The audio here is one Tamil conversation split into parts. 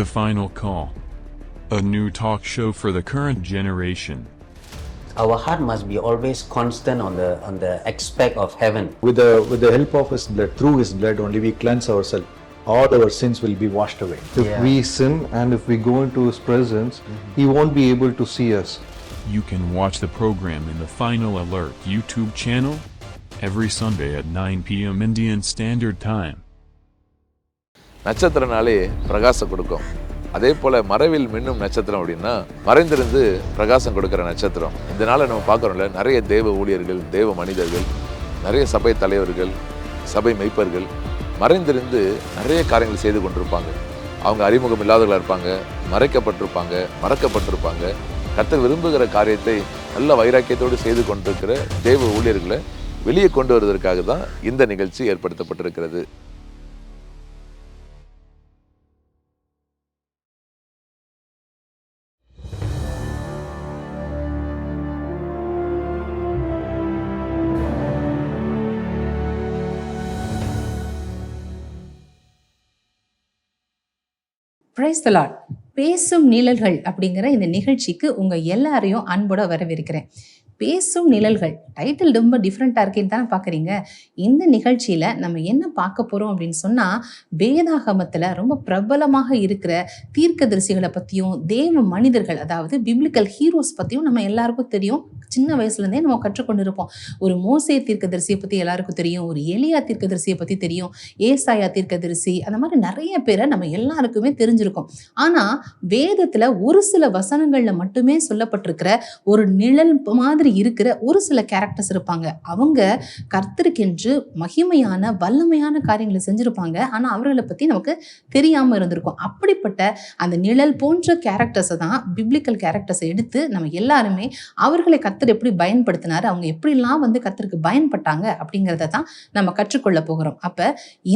The Final Call. A new talk show for the current generation. Our heart must be always constant on the on the aspect of heaven. With the, with the help of His blood, through His blood only, we cleanse ourselves. All our sins will be washed away. If Yeah. we sin and if we go into His presence, mm-hmm. He won't be able to see us. You can watch the program in the Final Alert YouTube channel every Sunday at 9 p.m. Indian Standard Time. நட்சத்திரனாலே பிரகாசம் கொடுக்கும். அதே போல் மறைவில் மின்னும் நட்சத்திரம் அப்படின்னா மறைந்திருந்து பிரகாசம் கொடுக்குற நட்சத்திரம். இதனால் நம்ம பார்க்குறோம்ல நிறைய தேவ ஊழியர்கள் தேவ மனிதர்கள் நிறைய சபை தலைவர்கள் சபை மெய்ப்பர்கள் மறைந்திருந்து நிறைய காரியங்கள் செய்து கொண்டிருப்பாங்க. அவங்க அறிமுகம் இல்லாதவர்களாக இருப்பாங்க மறைக்கப்பட்டிருப்பாங்க மறக்கப்பட்டிருப்பாங்க. கர்த்தர் விரும்புகிற காரியத்தை நல்ல வைராக்கியத்தோடு செய்து கொண்டிருக்கிற தேவ ஊழியர்களை வெளியே கொண்டு வருவதற்காக தான் இந்த நிகழ்ச்சி ஏற்படுத்தப்பட்டிருக்கிறது. பிரைஸ் தலாட் பேசும் நிழல்கள் அப்படிங்கிற இந்த நிகழ்ச்சிக்கு உங்கள் எல்லாரையும் அன்போட வரவேற்கிறேன். பேசும் நிழல்கள். டைட்டில் ரொம்ப டிஃப்ரெண்ட்டாக இருக்கேன்னு தானே பார்க்குறீங்க. இந்த நிகழ்ச்சியில் நம்ம என்ன பார்க்க போகிறோம் அப்படின்னு சொன்னால் வேதாகமத்தில் ரொம்ப பிரபலமாக இருக்கிற தீர்க்கதரிசிகளை பற்றியும் தேவ மனிதர்கள் அதாவது பிப்ளிக்கல் ஹீரோஸ் பற்றியும் நம்ம எல்லாருக்கும் தெரியும். சின்ன வயசுலேருந்தே நம்ம கற்றுக்கொண்டு இருப்போம் ஒரு மோசே தீர்க்கதரிசியை பற்றி எல்லாருக்கும் தெரியும். ஒரு எலியா தீர்க்கதரிசியை பற்றி தெரியும். ஏசாயா தீர்க்கதரிசி அந்த மாதிரி நிறைய பேரை நம்ம எல்லாருக்குமே தெரிஞ்சிருக்கோம். ஆனால் வேதத்தில் ஒரு சில வசனங்களில் மட்டுமே சொல்லப்பட்டிருக்கிற ஒரு நிழல் மாதிரி இருக்கிற ஒரு சில கேரக்டர்ஸ் இருப்பாங்க. அவங்க கர்த்தருக்கென்று மகிமையான வல்லமையான காரியங்களை செஞ்சுருப்பாங்க. ஆனால் அவர்களை பற்றி நமக்கு தெரியாமல் இருந்திருக்கும். அப்படிப்பட்ட அந்த நிழல் போன்ற கேரக்டர்ஸை தான் பிப்ளிக்கல் கேரக்டர்ஸை எடுத்து நம்ம எல்லாருமே அவர்களை கர்த்தர் எப்படி பயன்படுத்தினார் அவங்க எப்படிலாம் வந்து கர்த்தருக்கு பயன்பட்டாங்க அப்படிங்கிறத தான் நம்ம கற்றுக்கொள்ள போகிறோம். அப்போ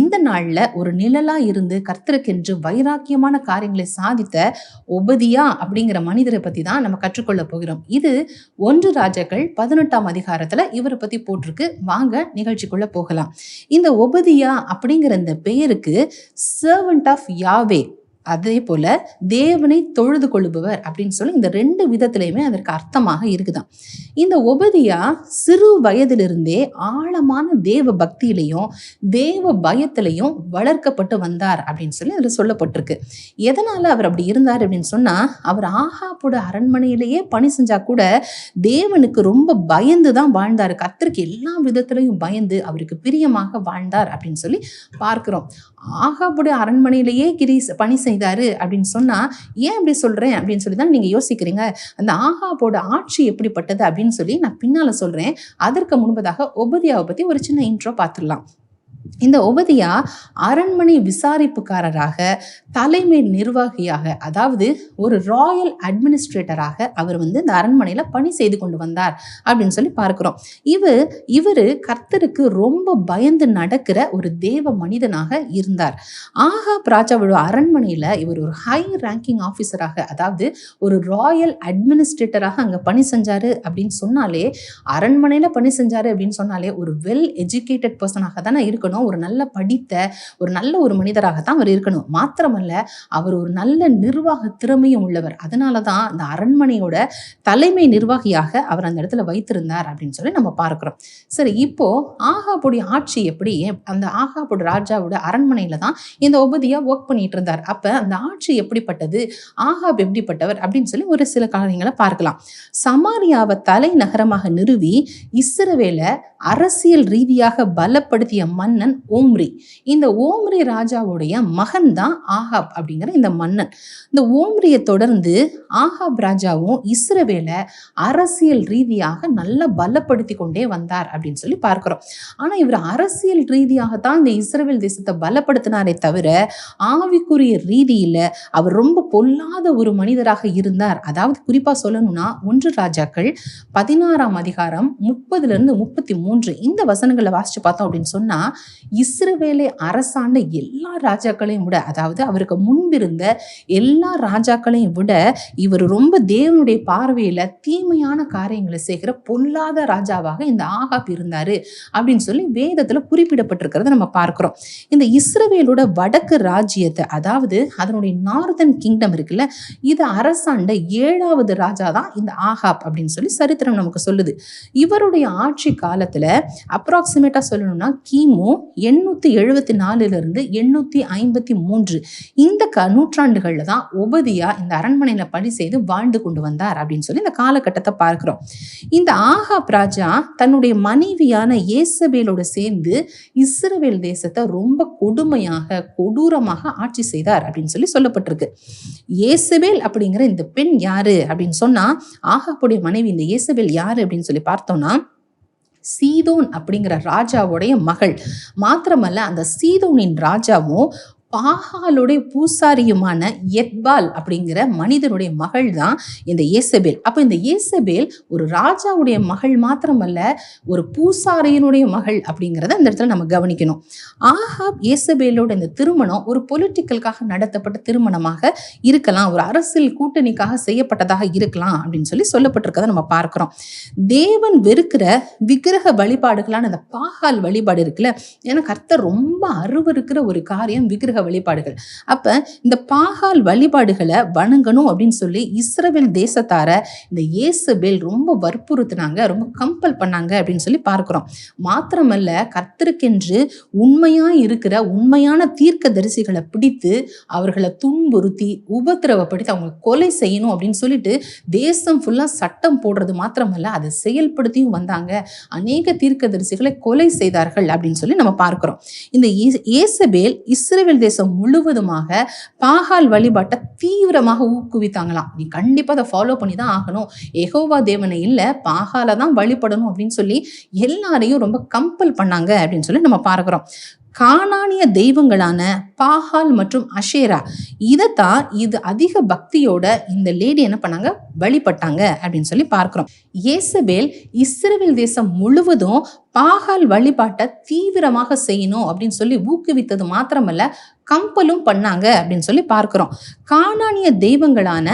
இந்த நாளில் ஒரு நிழலாக இருந்து கர்த்தருக்கென்று வைராக்கியமான காரியங்களை சாதித்த ஒபதியா அப்படிங்கிற மனிதரை பற்றி தான் நம்ம கற்றுக்கொள்ள போகிறோம். இது ஒன்று ராஜாக்கள் பதினெட்டாம் அதிகாரத்தில் இவரை பற்றி போட்டிருக்கு. வாங்க நிகழ்ச்சிக்குள்ள போகலாம். இந்த ஒபதியா அப்படிங்கிற இந்த பெயருக்கு சர்வன்ட் ஆஃப் யாவே அதே போல தேவனை தொழுது கொள்ளுபவர் அப்படின்னு சொல்லி இந்த ரெண்டு விதத்திலையுமே அதற்கு அர்த்தமாக இருக்குதான் இந்த உபதியா சிறு வயதிலிருந்தே ஆழமான தேவ பக்தியிலையும் தேவ பயத்திலையும் வளர்க்கப்பட்டு வந்தார் அப்படின்னு சொல்லி அதில் சொல்லப்பட்டிருக்கு. எதனால அவர் அப்படி இருந்தார் அப்படின்னு சொன்னா அவர் ஆகாப்போட அரண்மனையிலேயே பணி செஞ்சா கூட தேவனுக்கு ரொம்ப பயந்து தான் வாழ்ந்தார். கர்த்தருக்கு எல்லா விதத்திலையும் பயந்து அவருக்கு பிரியமாக வாழ்ந்தார் அப்படின்னு சொல்லி பார்க்கிறோம். ஆகாபுடைய அரண்மனையிலேயே கிரீஸ் பணி செய்தார் அப்படின்னு சொன்னால் ஏன் அப்படி சொல்கிறேன் அப்படின்னு சொல்லி தான் நீங்கள் யோசிக்கிறீங்க. அந்த ஆகாபோட ஆட்சி எப்படிப்பட்டது அப்படின்னு சொல்லி நான் பின்னால் சொல்கிறேன் அதற்கு முன்பதாக ஒபதியாவை பற்றி ஒரு சின்ன இன்ட்ரோ பார்த்துடலாம். இந்த உபதியா அரண்மனை விசாரிப்புக்காரராக தலைமை நிர்வாகியாக அதாவது ஒரு ராயல் அட்மினிஸ்ட்ரேட்டராக அவர் வந்து இந்த அரண்மனையில் பணி செய்து கொண்டு வந்தார் அப்படின்னு சொல்லி பார்க்கிறோம். இவர் இவர் கர்த்தருக்கு ரொம்ப பயந்து நடக்கிற ஒரு தேவ மனிதனாக இருந்தார். ஆகா ராஜாவோட அரண்மனையில் இவர் ஒரு ஹை ரேங்கிங் ஆஃபீஸராக அதாவது ஒரு ராயல் அட்மினிஸ்ட்ரேட்டராக அங்கே பணி செஞ்சார் அப்படின்னு சொன்னாலே அரண்மனையில் பணி செஞ்சார் அப்படின்னு சொன்னாலே ஒரு வெல் எஜுகேட்டட் பர்சனாக தானே இருக்கணும். ஒரு நல்ல படித்த ஒரு நல்ல ஒரு மனிதராகத்தான் அவர் இருக்கணும். மாத்திரமல்ல அவர் ஒரு நல்ல நிர்வாக திறமையும் உள்ளவர். அதனால தான் அந்த அரண்மனையோட தலைமை நிர்வாகியாக அவர் அந்த இடத்துல வைத்திருந்தார் அப்படின்னு சொல்லி நம்ம பார்க்கிறோம். சரி இப்போ ஆகாபுடைய ஆட்சி எப்படி? அந்த ஆகாபுட ராஜாவோட அரண்மனையில தான் இந்த உபதியா ஒர்க் பண்ணிட்டு இருந்தார். அப்ப அந்த ஆட்சி எப்படிப்பட்டது? ஆகாப் எப்படிப்பட்டவர்? அப்படின்னு சொல்லி ஒரு சில காரியங்களை பார்க்கலாம். சமாரியாவை தலைநகரமாக நிறுவி இஸ்ரவேலை அரசியல் ரீதியாக பலப்படுத்திய மன்னர் மன்னன் ஓம்ரி. இந்த ஓம்ரி ராஜாவுடைய மகன் தான் ஆகாப் அப்படிங்கிற இந்த மன்னன். இந்த ஓம்ரியை தொடர்ந்து ஆகாப் ராஜாவும் இஸ்ரவேலை அரசியல் ரீதியாக நல்லா பலப்படுத்தி கொண்டே வந்தார் அப்படின்னு சொல்லி பார்க்கிறோம். ஆனா இவர் அரசியல் ரீதியாகத்தான் இந்த இஸ்ரவேல் தேசத்தை பலப்படுத்தினாரே தவிர ஆவிக்குரிய ரீதியில அவர் ரொம்ப பொல்லாத ஒரு மனிதராக இருந்தார். அதாவது குறிப்பா சொல்லணும்னா ஒன்று ராஜாக்கள் பதினாறாம் அதிகாரம் முப்பதுல இருந்து முப்பத்தி மூன்று இந்த வசனங்களை வாசிச்சு பார்த்தோம் அப்படின்னு சொன்னா இஸ்ரவேலை அரசாண்ட எல்லா ராஜாக்களையும் விட அதாவது அவருக்கு முன்பிருந்த எல்லா ராஜாக்களையும் விட இவர் ரொம்ப தேவனுடைய பார்வையில் தீமையான காரியங்களை செய்கிற பொல்லாத ராஜாவாக இந்த ஆகாப் இருந்தார் அப்படின்னு சொல்லி வேதத்தில் குறிப்பிடப்பட்டிருக்கிறத நம்ம பார்க்குறோம். இந்த இஸ்ரவேலோட வடக்கு ராஜ்யத்தை அதாவது அதனுடைய நார்தன் கிங்டம் இருக்குல்ல இது அரசாண்ட ஏழாவது ராஜா தான் இந்த ஆகாப் அப்படின்னு சொல்லி சரித்திரம் நமக்கு சொல்லுது. இவருடைய ஆட்சி காலத்தில் அப்ராக்சிமேட்டாக சொல்லணும்னா கிமு எண்ணூற்றி எழுபத்தி நாலுலேருந்து எண்ணூற்றி ஐம்பத்தி மூன்று. இந்த க நூற்றாண்டுகளில் தான் உபதியா இந்த அரண்மனையில் பணி செய்து வாழ்ந்து கொண்டு வந்தார் அப்படின்னு சொல்லி இந்த காலகட்டத்தை பார்க்கிறோம். இந்த ஆகாப் ராஜா தன்னுடைய மனைவியான ஏசபேலோட சேர்ந்து இஸ்ரவேல் தேசத்தை ரொம்ப கொடுமையாக கொடூரமாக ஆட்சி செய்தார் அப்படின்னு சொல்லி சொல்லப்பட்டிருக்கு. ஏசபேல் அப்படிங்கிற இந்த பெண் யாரு அப்படின்னு சொன்னா ஆகாப்புடைய மனைவி இந்த ஏசபேல் யாரு அப்படின்னு சொல்லி பார்த்தோம்னா சீதோன் அப்படிங்கிற ராஜாவுடைய மகள். மாத்திரமல்ல அந்த சீதோனின் ராஜாவும் பாகாலுடைய பூசாரியுமான எத்பால் அப்படிங்கிற மனிதனுடைய மகள் தான் இந்த ஏசபேல். அப்போ இந்த ஏசபேல் ஒரு ராஜாவுடைய மகள் மாத்திரமல்ல ஒரு பூசாரியினுடைய மகள் அப்படிங்கிறத இந்த இடத்துல நம்ம கவனிக்கணும். ஆஹாப் ஏசபேலோட இந்த திருமணம் ஒரு பொலிட்டிக்கலுக்காக நடத்தப்பட்ட திருமணமாக இருக்கலாம் ஒரு அரசியல் கூட்டணிக்காக செய்யப்பட்டதாக இருக்கலாம் அப்படின்னு சொல்லி சொல்லப்பட்டிருக்கதை நம்ம பார்க்கிறோம். தேவன் வெறுக்கிற விக்கிரக வழிபாடுகளான அந்த பாகால் வழிபாடு இருக்குல்ல ஏன்னா கர்த்தர் ரொம்ப அருவருக்கிற ஒரு காரியம் விக்கிரக வழிபாடுகள் அப்ப இந்த பாகால் வழிபாடுகளை வணங்கணும் அப்படின்னு சொல்லி இஸ்ரவேல் தேசத்தார இந்த இயேசுபேல் ரொம்ப வற்புறுத்தினாங்க ரொம்ப கம்பல் பண்ணாங்க அப்படின்னு சொல்லி பார்க்கிறோம். மாத்திரமல்ல கர்த்தருக்கென்று உண்மையா இருக்கிற உண்மையான தீர்க்க தரிசிகளை பிடித்து அவர்களை துன்புறுத்தி உபத்திரவப்படுத்தி அவங்க கொலை செய்யணும் அப்படின்னு சொல்லிட்டு தேசம் ஃபுல்லா சட்டம் போடுறது மாத்திரமல்ல அதை செயல்படுத்தியும் வந்தாங்க. அநேக தீர்க்க தரிசிகளை கொலை செய்தார்கள் அப்படின்னு சொல்லி நம்ம பார்க்கிறோம். இந்த இயேசபேல் இஸ்ரேல் தேசம் முழுவதுமாக பாகால் வழிபாட்டை தீவிரமாக ஊக்குவித்தாங்களாம். நீ கண்டிப்பா அதை ஃபாலோ பண்ணி தான் ஆகணும். எகோவா தேவனை இல்ல பாகால தான் வழிபடணும் அப்படின்னு சொல்லி எல்லாரையும் ரொம்ப கம்பல் பண்ணாங்க அப்படின்னு சொல்லி நம்ம பார்க்கிறோம். கானானிய தெய்வங்களான பாஹால் மற்றும் அஷேரா. இதைத்தான் இது அதிக பக்தியோட இந்த லேடி என்ன பண்ணாங்க? வழிபட்டாங்க அப்படின்னு சொல்லி பார்க்குறோம். இயேசபேல் இஸ்ரேல் தேசம் முழுவதும் பாகால் வழிபாட்டை தீவிரமாக செய்யணும் அப்படின்னு சொல்லி ஊக்குவித்தது மாத்திரமல்ல கம்பலும் பண்ணாங்க அப்படின்னு சொல்லி பார்க்குறோம். கானானிய தெய்வங்களான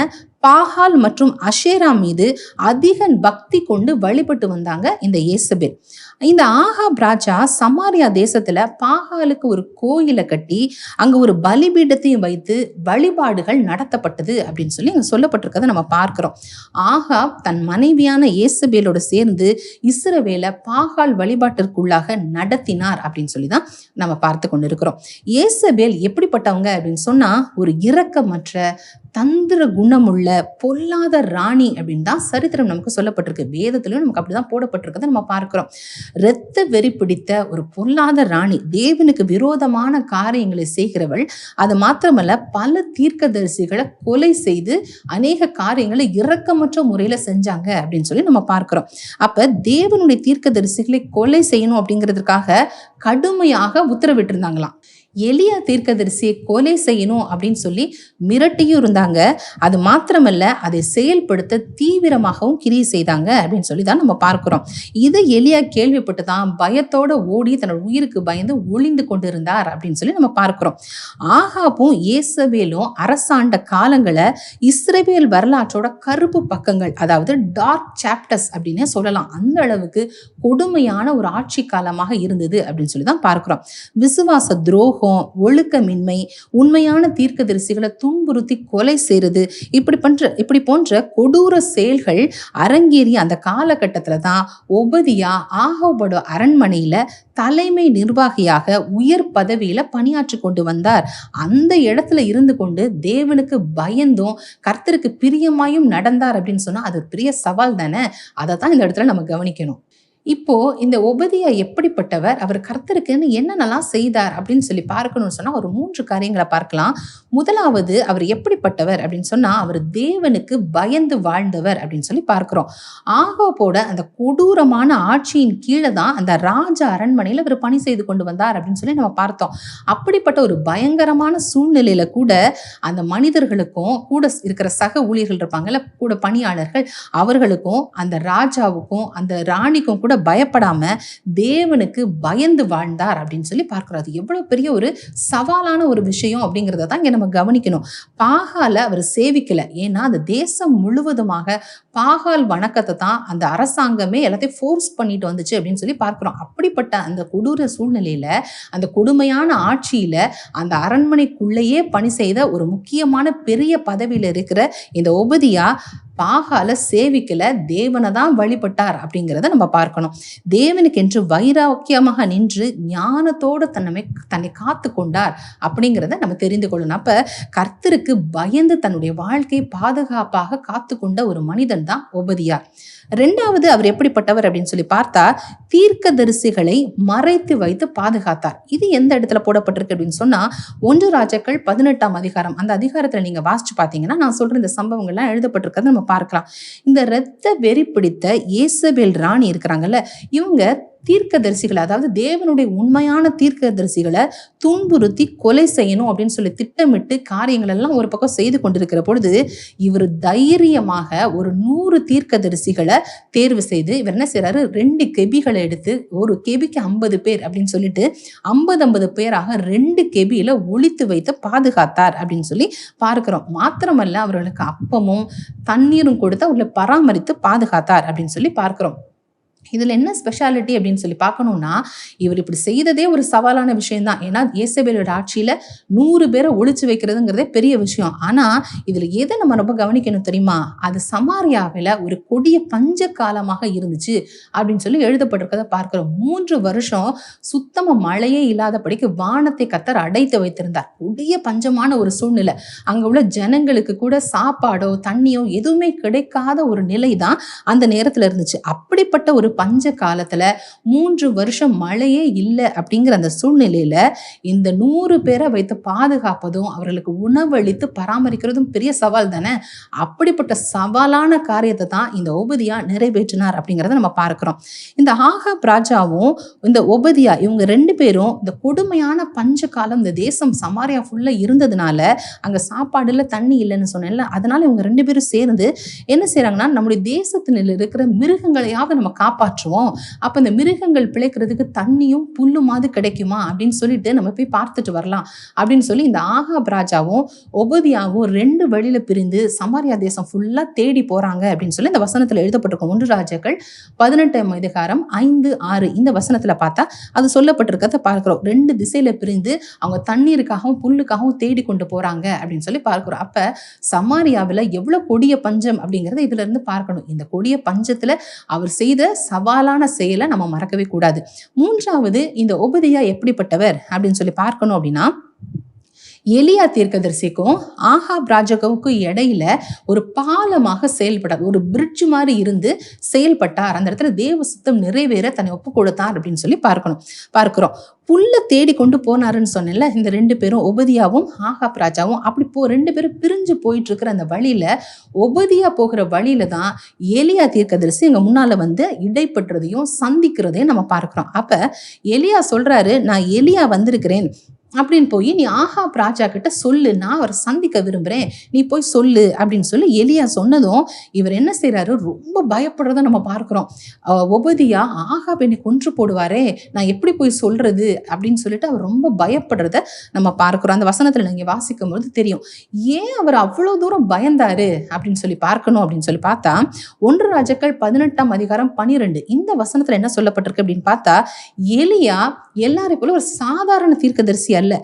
பாகால் மற்றும் அஷேரா மீது அதிக பக்தி கொண்டு வழிபட்டு வந்தாங்க இந்த இயேசபேல் இந்த ஆகாப் ராஜா சமாரியா தேசத்துல பாகாலுக்கு ஒரு கோயிலை கட்டி அங்க ஒரு பலிபீடத்தையும் வைத்து வழிபாடுகள் நடத்தப்பட்டது அப்படின்னு சொல்லி அங்க சொல்லப்பட்டிருக்கதை நம்ம பார்க்கிறோம். ஆகாப் தன் மனைவியான இயேசபேலோட சேர்ந்து இஸ்ரவேலை பாகால் வழிபாட்டிற்குள்ளாக நடத்தினார் அப்படின்னு சொல்லி தான் நம்ம பார்த்து கொண்டு இருக்கிறோம் இயேசபேல் எப்படிப்பட்டவங்க அப்படின்னு சொன்னா ஒரு இரக்கமற்ற தந்திர குணமுள்ள பொல்லாத ராணி அப்படின்னு தான் சரித்திரம் நமக்கு சொல்லப்பட்டிருக்கு. வேதத்திலையும் நமக்கு அப்படிதான் போடப்பட்டிருக்கதை நம்ம பார்க்கிறோம். இரத்த வெறி பிடித்த ஒரு பொல்லாத ராணி தேவனுக்கு விரோதமான காரியங்களை செய்கிறவள். அது மாத்திரமல்ல பல தீர்க்கதரிசிகளை கொலை செய்து அநேக காரியங்களை இரக்கமற்ற முறையில செஞ்சாங்க அப்படின்னு சொல்லி நம்ம பார்க்கிறோம். அப்ப தேவனுடைய தீர்க்கதரிசிகளை கொலை செய்யணும் அப்படிங்கிறதுக்காக கடுமையாக உத்தரவிட்டிருந்தாங்களாம். எளியா தீர்க்கதரிசியை கொலை செய்யணும் அப்படின்னு சொல்லி மிரட்டியும் இருந்தாங்க. அது மாத்திரமல்ல அதை செயல்படுத்த தீவிரமாகவும் கிரியை செய்தாங்க அப்படின்னு சொல்லி தான் நம்ம பார்க்குறோம். இது எலியா கேள்விப்பட்டு தான் பயத்தோட ஓடி தன்னோட உயிருக்கு பயந்து ஒளிந்து கொண்டிருந்தார் அப்படின்னு சொல்லி நம்ம பார்க்குறோம். ஆகாப்பும் இயேசவேலும் அரசாண்ட காலங்களை இஸ்ரவேல் வரலாற்றோட கருப்பு பக்கங்கள் அதாவது டார்க் சாப்டர்ஸ் அப்படின்னே சொல்லலாம். அந்த அளவுக்கு கொடுமையான ஒரு ஆட்சி காலமாக இருந்தது அப்படின்னு சொல்லி தான் பார்க்குறோம். விசுவாச துரோகம் ஒழுக்கமின்மை உண்மையான தீர்க்கதரிசிகளை துன்புறுத்தி கொலை செய்யறது இப்படி பண்ற இப்படி போன்ற கொடூர செயல்கள் அரங்கேறிய அந்த காலகட்டத்தில் தான் ஒபதியா ஆகோபட அரண்மனையில தலைமை நிர்வாகியாக உயர் பதவியில பணியாற்றி கொண்டு வந்தார். அந்த இடத்துல இருந்து கொண்டு தேவனுக்கு பயந்தும் கர்த்தருக்கு பிரியமாயும் நடந்தார் அப்படின்னு சொன்னா அது ஒரு பெரிய சவால் தானே? அதை தான் இந்த இடத்துல நம்ம கவனிக்கணும். இப்போ இந்த ஒபதியா எப்படிப்பட்டவர் அவர் கர்த்தருக்குன்னு என்னென்னலாம் செய்தார் அப்படின்னு சொல்லி பார்க்கணும்னு சொன்னா ஒரு மூன்று காரியங்களை பார்க்கலாம். முதலாவது அவர் எப்படிப்பட்டவர் அப்படின்னு சொன்னா அவர் தேவனுக்கு பயந்து வாழ்ந்தவர் அப்படின்னு சொல்லி பார்க்கிறோம். ஆகோப்போட அந்த கொடூரமான ஆட்சியின் கீழே தான் அந்த ராஜ அரண்மனையில் அவர் பணி செய்து கொண்டு வந்தார் அப்படின்னு சொல்லி நம்ம பார்த்தோம். அப்படிப்பட்ட ஒரு பயங்கரமான சூழ்நிலையில கூட அந்த மனிதர்களுக்கும் கூட இருக்கிற சக ஊழியர்கள் இருப்பாங்கல்ல கூட பணியாளர்கள் அவர்களுக்கும் அந்த ராஜாவுக்கும் அந்த ராணிக்கும் கூட பயப்படாம தேவனுக்கு பயந்து வாழ்ந்தார் அப்படின்னு சொல்லி பார்க்கிறோம் அது எவ்வளவு பெரிய ஒரு சவாலான ஒரு விஷயம் அப்படிங்கிறத தான் இங்க நம்ம கவனிக்கணும். பாகால அவர் சேவிக்கல. ஏன்னா அந்த தேசம் முழுவதுமாக பாகால் வணக்கத்தை தான் அந்த அரசாங்கமே எல்லாத்தையும் ஃபோர்ஸ் பண்ணிட்டு வந்துச்சு அப்படின்னு சொல்லி பார்க்கிறோம். அப்படிப்பட்ட அந்த கொடூர சூழ்நிலையில அந்த கொடுமையான ஆட்சியில அந்த அரண்மனைக்குள்ளேயே பணி செய்த ஒரு முக்கியமான பெரிய பதவியில இருக்கிற இந்த ஒபதியா பாகால சேவிக்கல தேவனை தான் வழிபட்டார் அப்படிங்கிறத நம்ம பார்க்கணும். தேவனுக்கு என்று வைராக்கியமாக நின்று ஞானத்தோடு தன்னை தன்னை காத்து கொண்டார் அப்படிங்கிறத நம்ம தெரிந்து கொள்ளணும். அப்ப கர்த்தருக்கு பயந்து தன்னுடைய வாழ்க்கையை பாதுகாப்பாக காத்து கொண்ட ஒரு மனிதன் தான் உபதியார் ரெண்டாவது அவர் எப்படிப்பட்டவர் அப்படின்னு சொல்லி பார்த்தா தீர்க்க தரிசிகளை மறைத்து வைத்து பாதுகாத்தார். இது எந்த இடத்துல போடப்பட்டிருக்கு அப்படின்னு சொன்னா ஒன்று ராஜாக்கள் பதினெட்டாம் அதிகாரம். அந்த அதிகாரத்துல நீங்க வாசிச்சு பார்த்தீங்கன்னா நான் சொல்ற இந்த சம்பவங்கள்லாம் எழுதப்பட்டிருக்கிறது நம்ம பார்க்கலாம். இந்த இரத்த வெறி பிடித்த இயேசபேல் ராணி இருக்கிறாங்கல்ல இவங்க தீர்க்கதரிசிகளை அதாவது தேவனுடைய உண்மையான தீர்க்கதரிசிகளை துன்புறுத்தி கொலை செய்யணும் அப்படின்னு சொல்லி திட்டமிட்டு காரியங்கள் எல்லாம் ஒரு பக்கம் செய்து கொண்டிருக்கிற பொழுது இவர் தைரியமாக ஒரு நூறு தீர்க்கதரிசிகளை தேர்வு செய்து இவர் என்ன செய்கிறாரு ரெண்டு கெபிகளை எடுத்து ஒரு கெபிக்கு ஐம்பது பேர் அப்படின்னு சொல்லிட்டு ஐம்பது ஐம்பது பேராக ரெண்டு கெபியில ஒழித்து வைத்து பாதுகாத்தார் அப்படின்னு சொல்லி பார்க்கிறோம். மாத்திரமல்ல அவர்களுக்கு அப்பமும் தண்ணீரும் கொடுத்து அவர்களை பராமரித்து பாதுகாத்தார் அப்படின்னு சொல்லி பார்க்கிறோம். இதில் என்ன ஸ்பெஷாலிட்டி அப்படின்னு சொல்லி பார்க்கணும்னா இவர் இப்படி செய்ததே ஒரு சவாலான விஷயம்தான். ஏன்னா இயேசபேலோட ஆட்சியில் நூறு பேரை ஒழிச்சு வைக்கிறதுங்கிறதே பெரிய விஷயம். ஆனால் இதில் எதை நம்ம ரொம்ப கவனிக்கணும் தெரியுமா? அது சமாரியாவில் ஒரு கொடிய பஞ்ச காலமாக இருந்துச்சு அப்படின்னு சொல்லி எழுதப்பட்டிருக்கதை பார்க்கிறோம். மூன்று வருஷம் சுத்தமாக மழையே இல்லாதபடிக்கு வானத்தை கத்தர் அடைத்து வைத்திருந்தார். கொடிய பஞ்சமான ஒரு சூழ்நிலை. அங்கே உள்ள ஜனங்களுக்கு கூட சாப்பாடோ தண்ணியோ எதுவுமே கிடைக்காத ஒரு நிலை தான் அந்த நேரத்தில் இருந்துச்சு. அப்படிப்பட்ட ஒரு பஞ்ச காலத்துல மூன்று வருஷம் மழையே இல்லை அப்படிங்கிற அந்த சூழ்நிலையில இந்த நூறு பேரை வைத்து பாதுகாப்பதும் அவர்களுக்கு உணவளித்து பராமரிக்கிறதும் பெரிய சவால் தானே? அப்படிப்பட்ட சவாலான காரியத்தை தான் இந்த உபதியா நிறைவேற்றினார் அப்படிங்கிறத நம்ம பார்க்கிறோம். இந்த ஆகாப் ராஜாவும் இந்த ஒபதியா இவங்க ரெண்டு பேரும் இந்த கொடுமையான பஞ்ச காலம் இந்த தேசம் சமாரியா ஃபுல்லா இருந்ததுனால அங்க சாப்பாடு இல்லை தண்ணி இல்லைன்னு சொன்னேன்ல அதனால இவங்க ரெண்டு பேரும் சேர்ந்து என்ன செய்யறாங்கன்னா நம்முடைய தேசத்தினில் இருக்கிற மிருகங்களையாவது நம்ம காப்பாற்றுவோம். அப்போ இந்த மிருகங்கள் பிழைக்கிறதுக்கு தண்ணியும் புல்லுமாவது கிடைக்குமா? அப்படின்னு சொல்லிட்டு நம்ம போய் பார்த்துட்டு வரலாம். அப்படின்னு சொல்லி இந்த ஆகாப் ராஜாவும் ஒபதியாவும் ரெண்டு வழியில் பிரிந்து சமாரியா தேசம் ஃபுல்லாக தேடி போகிறாங்க அப்படின்னு சொல்லி இந்த வசனத்தில் எழுதப்பட்டிருக்கும் ஒன்று ராஜாக்கள் பதினெட்டாம் அதிகாரம் ஐந்து ஆறு இந்த வசனத்தில் பார்த்தா அது சொல்லப்பட்டிருக்கிறத பார்க்குறோம். ரெண்டு திசையில் பிரிந்து அவங்க தண்ணீருக்காகவும் புல்லுக்காகவும் தேடி கொண்டு போகிறாங்க அப்படின்னு சொல்லி பார்க்குறோம். அப்போ சமாரியாவில் எவ்வளோ கொடிய பஞ்சம் அப்படிங்கிறத இதுல இருந்து பார்க்கணும். இந்த கொடிய பஞ்சத்தில் அவர் செய்த சவாலான செயலை நம்ம மறக்கவே கூடாது. மூன்றாவது இந்த உபதியா எப்படிப்பட்டவர் அப்படின்னு சொல்லி பார்க்கணும் அப்படின்னா எலியா தீர்க்கதரிசிக்கும் ஆஹா ராஜாவுக்கும் இடையில ஒரு பாலமாக செயல்பட்டார் ஒரு பிரிட்ஜ் மாதிரி இருந்து செயல்பட்டார். அந்த இடத்துல தேவ சுத்தம் நிறைவேற தன்னை ஒப்பு கொடுத்தார் அப்படின்னு சொல்லி பார்க்கணும். பார்க்கிறோம். புல்லை தேடி கொண்டு போனாருன்னு சொன்னேன்ல இந்த ரெண்டு பேரும் ஒபதியாவும் ஆகாப் ராஜாவும் அப்படி போ ரெண்டு பேரும் பிரிஞ்சு போயிட்டு இருக்கிற அந்த வழியில ஒபதியா போகிற வழியில தான் எலியா தீர்க்கதரிசி எங்க முன்னால வந்து இடைப்பட்டதையும் சந்திக்கிறதையும் நம்ம பார்க்கிறோம். அப்ப எலியா சொல்றாரு நான் எலியா வந்திருக்கிறேன். அப்படின்னு போய் நீ ஆஹா ராஜா கிட்ட சொல்லு நான் அவரை சந்திக்க விரும்புகிறேன் நீ போய் சொல்லு அப்படின்னு சொல்லி எலியா சொன்னதும் இவர் என்ன செய்கிறாரு ரொம்ப பயப்படுறத நம்ம பார்க்குறோம். ஒபதியா ஆஹா என்னை கொன்று போடுவாரே நான் எப்படி போய் சொல்கிறது அப்படின்னு சொல்லிட்டு அவர் ரொம்ப பயப்படுறத நம்ம பார்க்குறோம். அந்த வசனத்தில் நீங்கள் வாசிக்கும் போது தெரியும். ஏன் அவர் அவ்வளோ தூரம் பயந்தாரு? அப்படின்னு சொல்லி பார்க்கணும் அப்படின்னு சொல்லி பார்த்தா ஒன்று ராஜாக்கள் பதினெட்டாம் அதிகாரம் பனிரெண்டு. இந்த வசனத்தில் என்ன சொல்லப்பட்டிருக்கு அப்படின்னு பார்த்தா எலியா எல்லாரையும் போல ஒரு சாதாரண தீர்க்கதரிசியாக அல்ல.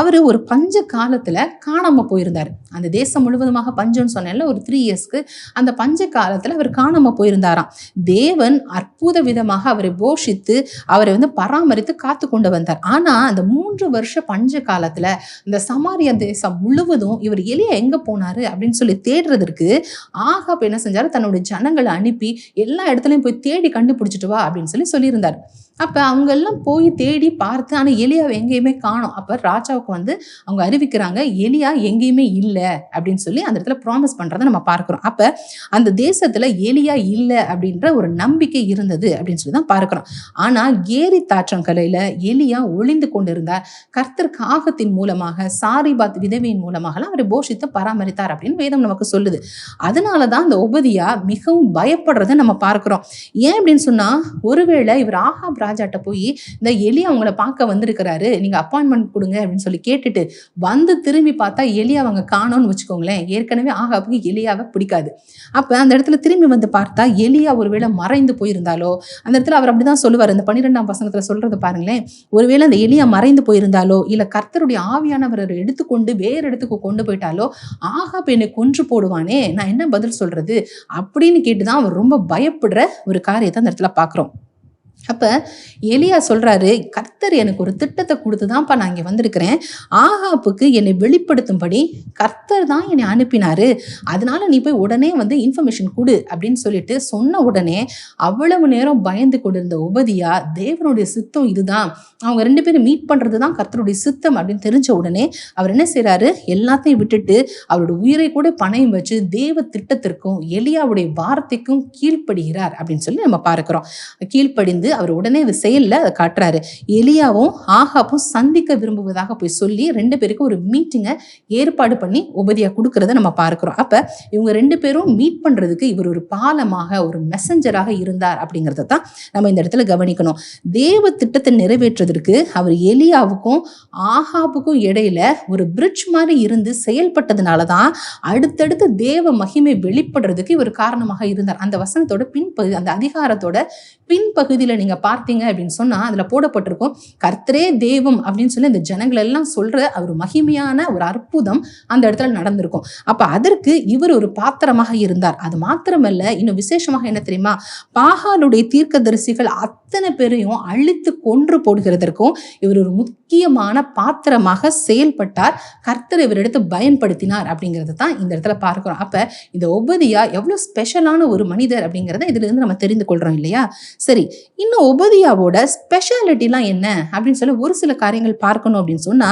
அவரு ஒரு பஞ்ச காலத்துல காணாமல் போயிருந்தாரு. அந்த தேசம் முழுவதுமாக பஞ்சம்னு சொன்னேன்ல ஒரு த்ரீ இயர்ஸ்க்கு அந்த பஞ்ச காலத்தில் அவர் காணாமல் போயிருந்தாராம். தேவன் அற்புத விதமாக அவரை போஷித்து அவரை வந்து பராமரித்து காத்து கொண்டு வந்தார். ஆனா அந்த மூன்று வருஷ பஞ்ச காலத்துல இந்த சமாரிய தேசம் முழுவதும் இவர் எலியா எங்கே போனாரு அப்படின்னு சொல்லி தேடுறதற்கு ஆகாப் என்ன செஞ்சாரு? தன்னுடைய ஜனங்களை அனுப்பி எல்லா இடத்துலையும் போய் தேடி கண்டுபிடிச்சிட்டு வா அப்படின்னு சொல்லி சொல்லியிருந்தார். அப்போ அவங்க எல்லாம் போய் தேடி பார்த்து ஆனால் எலியாவை எங்கேயுமே காணும். அப்போ ராஜாவுக்கு வந்து அவங்க அறிவிக்கிறாங்க எலியா எங்கேயுமே இல்லை அப்படின்னு சொல்லி அந்த இடத்துல ப்ராமிஸ் பண்ணுறதை நம்ம பார்க்குறோம். அப்போ அந்த தேசத்தில் எலியா இல்லை அப்படின்ற ஒரு நம்பிக்கை இருந்தது அப்படின்னு சொல்லி தான் பார்க்குறோம். ஆனால் ஏரி தாற்றங்கலையில் எலியா ஒளிந்து கொண்டிருந்தார். கர்த்தர் காகத்தின் மூலமாக சாரிபாத் விதவையின் மூலமாகலாம் அவர் போஷித்து பராமரித்தார் அப்படின்னு வேதம் நமக்கு சொல்லுது. அதனால தான் அந்த உபதியா மிகவும் பயப்படுறதை நம்ம பார்க்குறோம். ஏன் அப்படின்னு சொன்னால் ஒருவேளை இவர் ஆகாப் ராஜாட்ட போய் இந்த எலி அவங்கள பார்க்க வந்திருக்கிறாரு. நீங்கள் அப்பாயின்மெண்ட் கொடுங்க அப்படின்னு சொல்லி கேட்டுட்டு வந்து திரும்பி பார்த்தா எலி அவங்க காணோன்னு வச்சுக்கோங்களேன். ஏற்கனவே ஆகாப்புக்கு எலியாவை பிடிக்காது. அப்போ அந்த இடத்துல திரும்பி வந்து பார்த்தா எலியா ஒருவேளை மறைந்து போயிருந்தாலோ அந்த இடத்துல அவர் அப்படிதான் சொல்லுவார். இந்த பன்னிரெண்டாம் வசனத்தில் சொல்கிறது பாருங்களேன். ஒருவேளை அந்த எலியா மறைந்து போயிருந்தாலோ இல்லை கர்த்தருடைய ஆவியானவர் எடுத்துக்கொண்டு வேறு இடத்துக்கு கொண்டு போயிட்டாலோ ஆகாப் என்னை கொன்று போடுவானே. நான் என்ன பதில் சொல்கிறது அப்படின்னு கேட்டு தான் அவர் ரொம்ப பயப்படுற ஒரு காரியத்தை அந்த இடத்துல பார்க்குறோம் அப்போ எலியா சொல்கிறாரு கர்த்தர் எனக்கு ஒரு திட்டத்தை கொடுத்து தான்ப்பா நான் இங்கே வந்திருக்கிறேன். ஆகாப்புக்கு என்னை வெளிப்படுத்தும்படி கர்த்தர் தான் என்னை அனுப்பினாரு. அதனால நீ போய் உடனே வந்து இன்ஃபர்மேஷன் கொடு அப்படின்னு சொல்லிட்டு சொன்ன உடனே அவ்வளவு நேரம் பயந்து கொண்டிருந்த உபதியா தேவனுடைய சித்தம் இதுதான். அவங்க ரெண்டு பேரும் மீட் பண்ணுறது தான் கர்த்தருடைய சித்தம் அப்படின்னு தெரிஞ்ச உடனே அவர் என்ன செய்கிறாரு எல்லாத்தையும் விட்டுட்டு அவரோட உயிரை கூட பணயம் வச்சு தேவ திட்டத்திற்கும் எலியாவுடைய வார்த்தைக்கும் கீழ்ப்படுகிறார் அப்படின்னு சொல்லி நம்ம பார்க்குறோம். கீழ்ப்படிந்து அவர் உடனே இது செயலில் அதை காட்டுறாரு. எலியாவும் ஆகாப்பும் சந்திக்க விரும்புவதாக போய் சொல்லி ரெண்டு பேருக்கும் ஒரு மீட்டிங்கை ஏற்பாடு பண்ணி உபதியாக கொடுக்கறத நம்ம பார்க்குறோம். அப்போ இவங்க ரெண்டு பேரும் மீட் பண்ணுறதுக்கு இவர் ஒரு பாலமாக ஒரு மெசஞ்சராக இருந்தார் அப்படிங்கிறத தான் நம்ம இந்த இடத்துல கவனிக்கணும். தேவ திட்டத்தை நிறைவேற்றுவதற்கு அவர் எலியாவுக்கும் ஆகாப்புக்கும் இடையில ஒரு பிரிட்ஜ் மாதிரி இருந்து செயல்பட்டதுனால தான் அடுத்தடுத்து தேவ மகிமை வெளிப்படுறதுக்கு இவர் காரணமாக இருந்தார். அந்த வசனத்தோட பின்பகுதி அந்த அதிகாரத்தோட பின்பகுதியில் நீங்க பார்த்தீங்க அப்படின்னு சொன்னா அதுல போடப்பட்டிருக்கும் கர்த்தரே தெய்வம் அப்படின்னு சொல்லி இந்த ஜனங்கள் எல்லாம் சொல்ற ஒரு மகிமையான ஒரு அற்புதம் அந்த இடத்துல நடந்திருக்கும். அப்ப அதற்கு இவர் ஒரு பாத்திரமாக இருந்தார். அது மாத்திரமல்ல இன்னும் விசேஷமாக என்ன தெரியுமா? பாகாலுடைய தீர்க்கதரிசிகள் அத்தனை பேரையும் அழித்து கொன்று போடுகிறதற்கும் இவர் ஒரு முக்கியமான பாத்திரமாக செயல்பட்டார். கர்த்தர் இவரிடத்து பயன்படுத்தினார் அப்படிங்கிறது தான் இந்த இடத்துல பார்க்கிறோம். அப்ப இந்த ஒபதியா எவ்வளவு ஸ்பெஷலான ஒரு மனிதர் அப்படிங்கிறத இதுல இருந்து நம்ம தெரிந்து கொள்றோம் இல்லையா? சரி இன்னும் உபதியாவோட ஸ்பெஷாலிட்டிலாம் என்ன? அப்படின்னு சொல்லி ஒரு சில காரியங்கள் பார்க்கணும் அப்படின்னு சொன்னா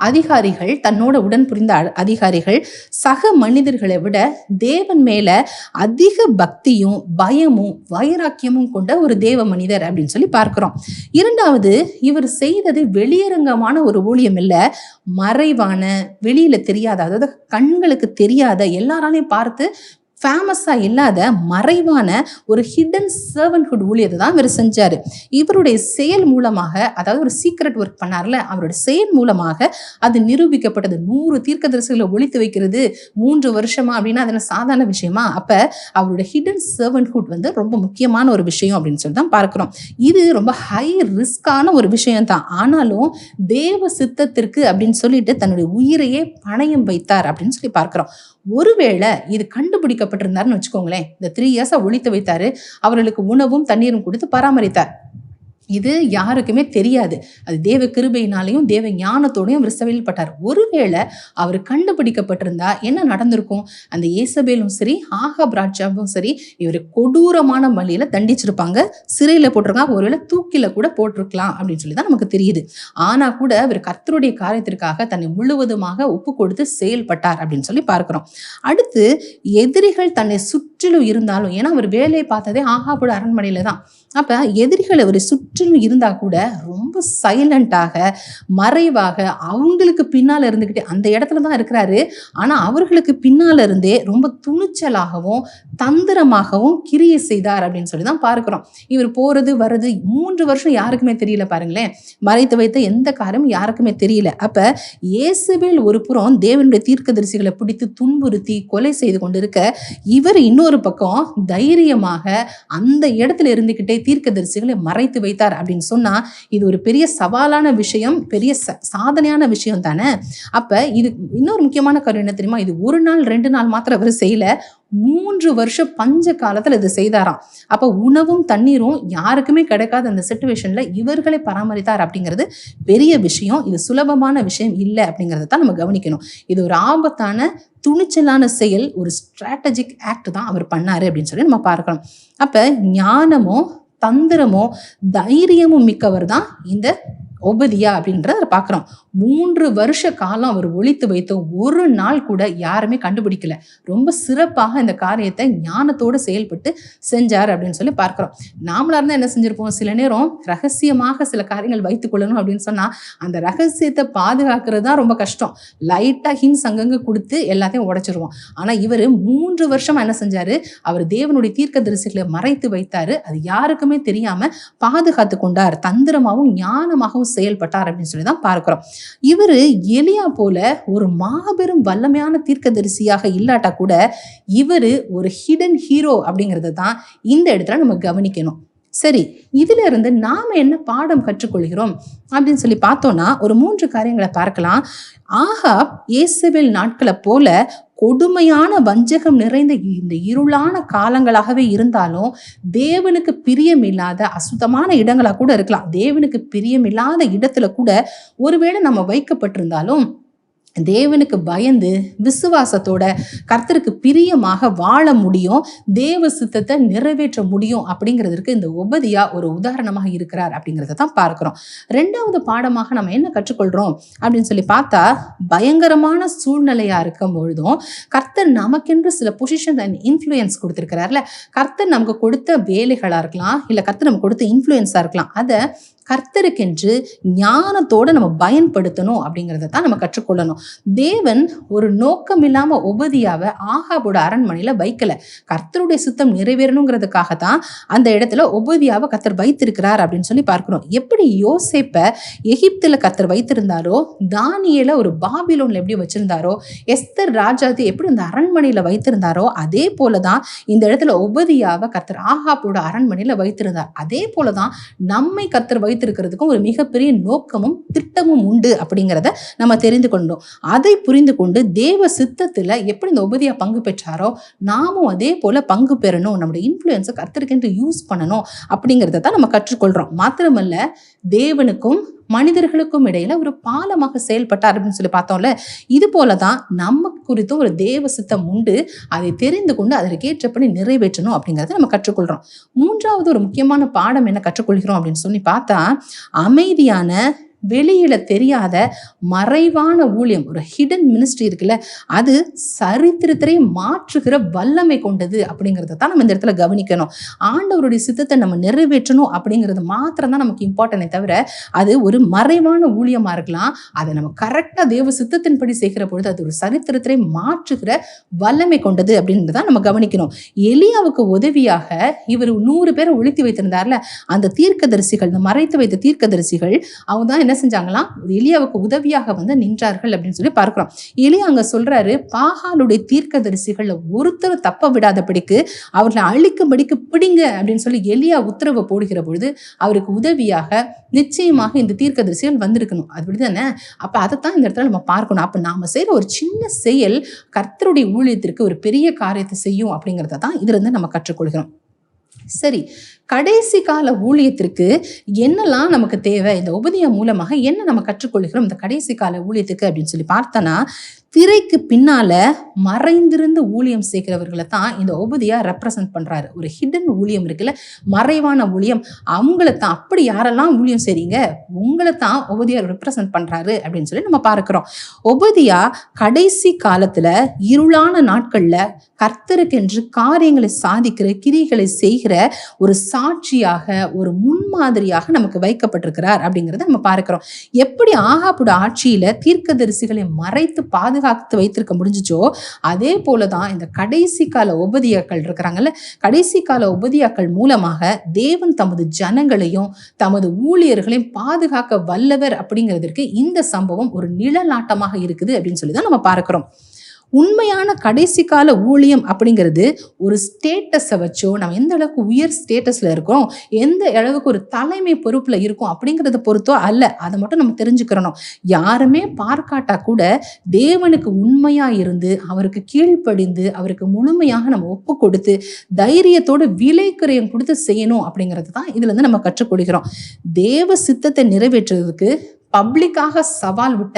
அதிகாரிகள் தன்னோட உடன் புரிந்த அ- அதிகாரிகள் சக மனிதர்களை விட தேவன் மேல அதிக பக்தியும் பயமும் வைராக்கியமும் கொண்ட ஒரு தேவ மனிதர் அப்படின்னு சொல்லி பார்க்கிறோம். இரண்டாவது இவர் செய்தது வெளியரங்கமான ஒரு ஊழியம் இல்லை மறைவான வெளியில தெரியாத அதாவது கண்களுக்கு தெரியாத எல்லாராலையும் பார்த்து ஃபேமஸாக இல்லாத மறைவான ஒரு ஹிடன் சர்வன்ஹுட் ஊழியத்தை தான் இவர் செஞ்சார். இவருடைய செயல் மூலமாக அதாவது ஒரு சீக்ரெட் ஒர்க் பண்ணார்ல அவருடைய செயல் மூலமாக அது நிரூபிக்கப்பட்டது. நூறு தீர்க்கதரிசிகளை ஒழித்து வைக்கிறது மூன்று வருஷமா அப்படின்னா அதில் சாதாரண விஷயமா? அப்போ அவருடைய ஹிடன் சர்வன்ஹுட் வந்து ரொம்ப முக்கியமான ஒரு விஷயம் அப்படின்னு சொல்லி தான் பார்க்குறோம். இது ரொம்ப ஹை ரிஸ்கான ஒரு விஷயம் தான். ஆனாலும் தேவ சித்தத்திற்கு அப்படின்னு சொல்லிட்டு தன்னுடைய உயிரையே பணயம் வைத்தார் அப்படின்னு சொல்லி பார்க்கிறோம். ஒருவேளை இது கண்டுபிடிக்கப்பட்டிருந்தாருன்னு வச்சுக்கோங்களேன். இந்த த்ரீ இயர்ஸை ஒழித்து வைத்தாரு. அவர்களுக்கு உணவும் தண்ணீரும் கொடுத்து பராமரித்தார். இது யாருக்குமே தெரியாது. அது தேவ கிருபையினாலையும் தேவ ஞானத்தோடையும் அவர் செயல்பட்டார் ஒருவேளை அவர் கண்டுபிடிக்கப்பட்டிருந்தா என்ன நடந்திருக்கும்? அந்த ஏசபேலும் சரி ஆகாப் ராஜாவும் சரி இவர் கொடூரமான வழியில தண்டிச்சிருப்பாங்க. சிறையில போட்டிருக்காங்க ஒருவேளை தூக்கில கூட போட்டிருக்கலாம் அப்படின்னு சொல்லி தான் நமக்கு தெரியுது. ஆனா கூட அவர் கர்த்தருடைய காரியத்திற்காக தன்னை முழுவதுமாக ஒப்பு கொடுத்து செயல்பட்டார் அப்படின்னு சொல்லி பார்க்கிறோம். அடுத்து எதிரிகள் தன்னை சுற்றிலும் இருந்தாலும் ஏன்னா அவர் வேலையை பார்த்ததே ஆகாபோட அரண்மனையில தான் அப்ப எதிரிகள் அவர் சுற்றிலும் இருந்தா கூட ரொம்ப சைலண்டாக மறைவாக அவங்களுக்கு பின்னால இருந்துக்கிட்டே அந்த இடத்துல தான் இருக்கிறாரு. ஆனா அவர்களுக்கு பின்னால இருந்தே ரொம்ப துணிச்சலாகவும் தந்திரமாகவும் கிரியை செய்தார் அப்படின்னு சொல்லி தான் பார்க்கிறோம். இவர் போறது வர்றது மூன்று வருஷம் யாருக்குமே தெரியல பாருங்களேன். மறைத்து வைத்த எந்த காரியமும் யாருக்குமே தெரியல. அப்ப இயேசுவேல் ஒரு புறம் தேவனுடைய தீர்க்கதரிசிகளை பிடித்து துன்புறுத்தி கொலை செய்து கொண்டிருக்க இவர் இன்னொரு பக்கம் தைரியமாக அந்த இடத்துல இருந்துகிட்டே தீர்க்கதரிசிகளை மறைத்து வைத்தார் அப்படின்னு சொன்னா இது ஒரு பெரிய சவாலான விஷயம் பெரிய ச- சாதனையான விஷயம் தானே? அப்ப இது இன்னொரு முக்கியமான காரியம் என்ன தெரியுமா? இது ஒரு நாள் ரெண்டு நாள் மாத்திரம் அவர் செய்யல. மூன்று வருஷம் பஞ்ச காலத்துல இது செய்தாராம். அப்ப உணவும் தண்ணீரும் யாருக்குமே கிடைக்காத அந்த சுச்சுவேஷனில் இவர்களை பராமரித்தார் அப்படிங்கிறது பெரிய விஷயம். இது சுலபமான விஷயம் இல்லை அப்படிங்கிறத தான் நம்ம கவனிக்கணும். இது ஒரு ஆபத்தான துணிச்சலான செயல் ஒரு ஸ்ட்ராட்டஜிக் ஆக்ட் தான் அவர் பண்ணாரு அப்படின்னு சொல்லி நம்ம பார்க்கணும். அப்ப ஞானமும் தந்திரமும் தைரியமும் மிக்கவர் தான் இந்த ஒபதியா அப்படின்றத பார்க்குறோம் மூன்று வருஷ காலம் அவர் ஒழித்து வைத்தோம் ஒரு நாள் கூட யாருமே கண்டுபிடிக்கல. ரொம்ப சிறப்பாக இந்த காரியத்தை ஞானத்தோடு செயல்பட்டு செஞ்சார் அப்படின்னு சொல்லி பார்க்குறோம். நாமளாக இருந்தால் என்ன செஞ்சுருப்போம்? சில நேரம் ரகசியமாக சில காரியங்கள் வைத்துக் கொள்ளணும் அப்படின்னு சொன்னால் அந்த ரகசியத்தை பாதுகாக்கிறது தான் ரொம்ப கஷ்டம். லைட்டாக ஹின்ஸ் அங்கங்கே கொடுத்து எல்லாத்தையும் உடச்சிருவோம். ஆனால் இவர் மூன்று வருஷமாக என்ன செஞ்சார்? அவர் தேவனுடைய தீர்க்க தரிசிகளை மறைத்து வைத்தார். அது யாருக்குமே தெரியாமல் பாதுகாத்து கொண்டார். தந்திரமாகவும் ஞானமாகவும் செயல்பட்டார் அப்படின்னு சொல்லி தான் பார்க்கிறோம். இவர் எலியா போல ஒரு மாபெரும் வல்லமையான தீர்க்கதரிசியாக இல்லாட்டா கூட இவர் ஒரு ஹிடன் ஹீரோ அப்படிங்கிறத தான் இந்த இடத்துல நம்ம கவனிக்கணும். சரி இதுல இருந்து நாம என்ன பாடம் கற்றுக்கொள்கிறோம் அப்படின்னு சொல்லி பார்த்தோம்னா ஒரு மூன்று காரியங்களை பார்க்கலாம். ஆகா இயேசுவில் நாட்களை போல கொடுமையான வஞ்சகம் நிறைந்த இந்த இருளான காலங்களாகவே இருந்தாலும் தேவனுக்கு பிரியமில்லாத அசுத்தமான இடங்களாக கூட இருக்கலாம். தேவனுக்கு பிரியமில்லாத இடத்துல கூட ஒருவேளை நம்ம வைக்கப்பட்டிருந்தாலும் தேவனுக்கு பயந்து விசுவாசத்தோட கர்த்தருக்கு பிரியமாக வாழ முடியும் தேவ சித்தத்தை நிறைவேற்ற முடியும் அப்படிங்கிறதுக்கு இந்த உபதியா ஒரு உதாரணமாக இருக்கிறார் அப்படிங்கிறத தான் பார்க்கிறோம். ரெண்டாவது பாடமாக நம்ம என்ன கற்றுக்கொள்றோம் அப்படின்னு சொல்லி பார்த்தா பயங்கரமான சூழ்நிலையா இருக்கும் பொழுதும் கர்த்தர் நமக்கென்று சில பொசிஷன் அண்ட் இன்ஃப்ளூயன்ஸ் கொடுத்துருக்கிறார்ல. கர்த்தர் நமக்கு கொடுத்த வேலைகளா இருக்கலாம் இல்லை கர்த்தர் நமக்கு கொடுத்த இன்ஃப்ளூயன்ஸா இருக்கலாம். அதை கர்த்தருக்கென்று ஞானத்தோட நம்ம பயன்படுத்தணும் அப்படிங்கிறத தான் நம்ம கற்றுக்கொள்ளணும். தேவன் ஒரு நோக்கம் இல்லாம உபதியாவை ஆகாபோட அரண்மனையில வைக்கல. கர்த்தருடைய சுத்தம் நிறைவேறணுங்கிறதுக்காக தான் அந்த இடத்துல உபதியாவை கர்த்தர் வைத்திருக்கிறார் அப்படின்னு சொல்லி பார்க்கிறோம். எப்படி யோசேப்ப எகிப்தில் கர்த்தர் வைத்திருந்தாரோ தானியேல ஒரு பாபிலோன்ல எப்படி வச்சிருந்தாரோ எஸ்தர் ராஜாதி எப்படி இந்த அரண்மனையில வைத்திருந்தாரோ அதே போலதான் இந்த இடத்துல உபதியாவை கர்த்தர் ஆகாபோட அரண்மனையில வைத்திருந்தார். அதே போல தான் நம்மை கர்த்தர் வைத்திருக்கிறதுக்கும் ஒரு மிகப்பெரிய நோக்கமும் திட்டமும் உண்டு அப்படிங்கிறத நம்ம தெரிந்து கொண்டோம். அதை புரிந்து கொண்டு தேவ சித்தத்தில் எப்படி இந்த உபதியா பங்கு பெற்றாரோ நாமும் அதே போல பங்கு பெறணும் நம்முடைய இன்ஃப்ளூயன்ஸை கர்த்தருக்கென்று யூஸ் பண்ணணும் அப்படிங்கிறத தான் நம்ம கற்றுக்கொள்றோம். மாத்திரமல்ல தேவனுக்கும் மனிதர்களுக்கும் இடையில ஒரு பாலமாக செயல்பட்டார் அப்படின்னு சொல்லி பார்த்தோம்ல இது போலதான் நம்ம குறித்து ஒரு தேவ சித்தம் உண்டு. அதை தெரிந்து கொண்டு அதற்கேற்றபடி நிறைவேற்றணும் அப்படிங்கிறத நம்ம கற்றுக்கொள்றோம். மூன்றாவது ஒரு முக்கியமான பாடம் என்ன கற்றுக்கொள்கிறோம் அப்படின்னு சொல்லி பார்த்தா அமைதியான வெளியில தெரியாத மறைவான ஊழியம் ஒரு ஹிடன் மினிஸ்ட்ரி இருக்குல்ல அது சரித்திரத்திலே மாற்றுகிற வல்லமை கொண்டது அப்படிங்கிறத தான் நம்ம இந்த இடத்துல கவனிக்கணும். ஆண்டவருடைய சித்தத்தை நம்ம நிறைவேற்றணும் அப்படிங்கிறது மாத்திரம் தான் நமக்கு இம்பார்ட்டனே தவிர அது ஒரு மறைவான ஊழியமா இருக்கலாம். அதை நம்ம கரெக்டாக தேவ சித்தத்தின்படி செய்கிற பொழுது அது ஒரு சரித்திரத்திலே மாற்றுகிற வல்லமை கொண்டது அப்படின்றத நம்ம கவனிக்கணும். எலியாவுக்கு உதவியாக இவர் நூறு பேரை ஒழித்து வைத்திருந்தார்ல அந்த தீர்க்கதரிசிகள் இந்த மறைத்து வைத்த தீர்க்கதரிசிகள் அவங்க தான் என்ன செஞ்சாங்களாம்? எலியாவுக்கு உதவியாக வந்து நின்றார்கள் அப்படின்னு சொல்லி பார்க்கிறோம். எலியா அங்க சொல்றாரு பாகாலுடைய தீர்க்கதரிசிகள்ல ஒருத்தர் தப்ப விடாதபடிக்கு அவர்களை அழிக்கும்படிக்கு பிடிங்க அப்படின்னு சொல்லி எலியா உத்தரவு போடுகிற பொழுது அவருக்கு உதவியாக நிச்சயமாக இந்த தீர்க்கதரிசிகள் வந்திருக்கணும். அது தானே அப்ப அதைத்தான் இந்த இடத்துல நம்ம பார்க்கணும். அப்ப நாம செய்யற ஒரு சின்ன செயல் கர்த்தருடைய ஊழியத்திற்கு ஒரு பெரிய காரியத்தை செய்யும் அப்படிங்கிறத தான் இதுல இருந்து நம்ம கற்றுக்கொள்கிறோம். சரி கடைசி கால ஊழியத்திற்கு என்னெல்லாம் நமக்கு தேவை? இந்த உபதியம் மூலமாக என்ன நம்ம கற்றுக்கொள்கிறோம்? இந்த கடைசி கால ஊழியத்துக்கு அப்படின்னு சொல்லி பார்த்தோன்னா திரைக்கு பின்னால மறைந்திருந்து ஊழியம் செய்கிறவர்களை தான் இந்த உபதியா ரெப்ரசன்ட் பண்றாரு. ஒரு ஹிடன் ஊழியம் இருக்குல்ல மறைவான ஊழியம். அவங்கள தான் அப்படி யாரெல்லாம் ஊழியம் செய்றீங்க? உங்களை தான் உபதியா ரெப்ரசன்ட் பண்றாரு அப்படின்னு சொல்லி நம்ம பார்க்கிறோம். உபதியா கடைசி காலத்துல இருளான நாட்கள்ல கர்த்தருக்கென்று காரியங்களை சாதிக்கிற கிரிகளை செய் செய்கிற ஒரு சாட்சியாக ஒரு முன்மாதிரியாக நமக்கு வைக்கப்பட்டிருக்கிறார் அப்படிங்கிறத நம்ம பார்க்கிறோம். எப்படி ஆகாப்புட ஆட்சியில தீர்க்கதரிசிகளை மறைத்து பாதுகாத்து வைத்திருக்க முடிஞ்சுச்சோ அதே போலதான் இந்த கடைசி கால உபதியாக்கள் இருக்கிறாங்கல்ல கடைசி கால உபதியாக்கள் மூலமாக தேவன் தமது ஜனங்களையும் தமது ஊழியர்களையும் பாதுகாக்க வல்லவர் அப்படிங்கிறதுக்கு இந்த சம்பவம் ஒரு நிழலாட்டமாக இருக்குது அப்படின்னு சொல்லி தான் நம்ம பார்க்கிறோம். உண்மையான கடைசி கால ஊழியம் அப்படிங்கிறது ஒரு ஸ்டேட்டஸை வச்சோ நம்ம எந்த அளவுக்கு உயர் ஸ்டேட்டஸில் இருக்கோம் எந்த அளவுக்கு ஒரு தலைமை பொறுப்பில் இருக்கோம் அப்படிங்கிறத பொறுத்தோ அல்ல அதை மட்டும் நம்ம தெரிஞ்சுக்கிறணும். யாருமே பார்க்காட்டா கூட தேவனுக்கு உண்மையாக இருந்து அவருக்கு கீழ்ப்படிந்து அவருக்கு முழுமையாக நம்ம ஒப்பு கொடுத்து தைரியத்தோடு விலைக்குறையும் கொடுத்து செய்யணும் அப்படிங்கிறது தான் இதுலேருந்து நம்ம கற்றுக்கொள்கிறோம் தேவ சித்தத்தை நிறைவேற்றுறதுக்கு பப்ளிக்காக சவால் விட்ட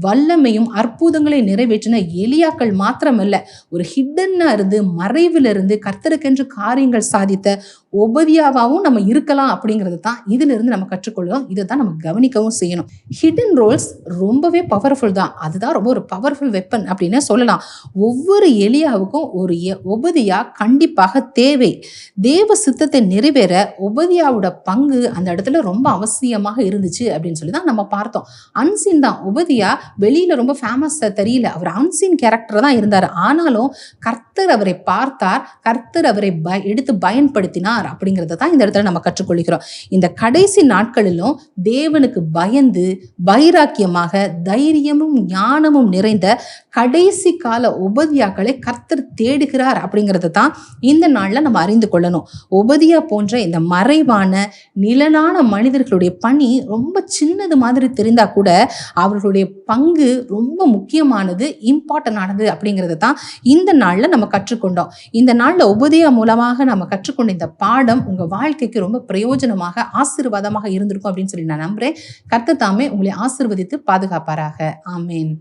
வல்லமையும் அற்புதங்களை நிறைவேற்றின எலியாக்கள் மாத்திரமல்ல ஒரு ஹிட்டன்னா இருந்து மறைவிலிருந்து கர்த்தருக்கென்று காரியங்கள் சாதித்த ஒபதியாவாகவும் நம்ம இருக்கலாம் அப்படிங்கிறது தான் இதிலிருந்து நம்ம கற்றுக்கொள்ளும் இதை தான் நம்ம கவனிக்கவும் செய்யணும். ஹிடன் ரோல்ஸ் ரொம்பவே பவர்ஃபுல் தான். அதுதான் ரொம்ப ஒரு பவர்ஃபுல் வெப்பன் அப்படின்னு சொல்லலாம். ஒவ்வொரு எலியாவுக்கும் ஒரு எ- கண்டிப்பாக தேவை. தேவ சித்தத்தை நிறைவேற உபதியாவோட பங்கு அந்த இடத்துல ரொம்ப அவசியமாக இருந்துச்சு அப்படின்னு சொல்லி தான் நம்ம பார்த்தோம். அன்சீன் தான். உபதியா வெளியில் ரொம்ப ஃபேமஸாக தெரியல. அவர் அன்சீன் கேரக்டர் தான் இருந்தார். ஆனாலும் கர்த்தர் அவரை பார்த்தார் கர்த்தர் அவரை ப எடுத்து பயன்படுத்தினார் அப்படிங்கிறத தான் இந்த இடத்துல நம்ம கற்றுக்கொள்கிறோம். இந்த கடைசி நாட்களிலும் தேவனுக்கு பயந்து வைராக்கியமாக தைரியமும் ஞானமும் நிறைந்த கடைசி கால உபதியாக்களை கர்த்தர் தேடுகிறார் அப்படிங்கிறத தான் இந்த நாளில் நம்ம அறிந்து கொள்ளணும். உபதியா போன்ற இந்த மறைவான நிலனான மனிதர்களுடைய பணி ரொம்ப சின்னது மாதிரி தெரிந்தா கூட அவர்களுடைய பங்கு ரொம்ப முக்கியமானது இம்பார்ட்டன்டானது அப்படிங்கிறத தான் இந்த நாளில் நம்ம கற்றுக்கொண்டோம். இந்த நாளில் உபதியா மூலமாக நம்ம கற்றுக்கொண்ட இந்த பாடம் உங்கள் வாழ்க்கைக்கு ரொம்ப பிரயோஜனமாக ஆசீர்வாதமாக இருந்திருக்கும் அப்படின்னு சொல்லி நான் நம்புறேன். கர்த்தர் தாமே உங்களை ஆசிர்வதித்து பாதுகாப்பாராக. ஆமேன்.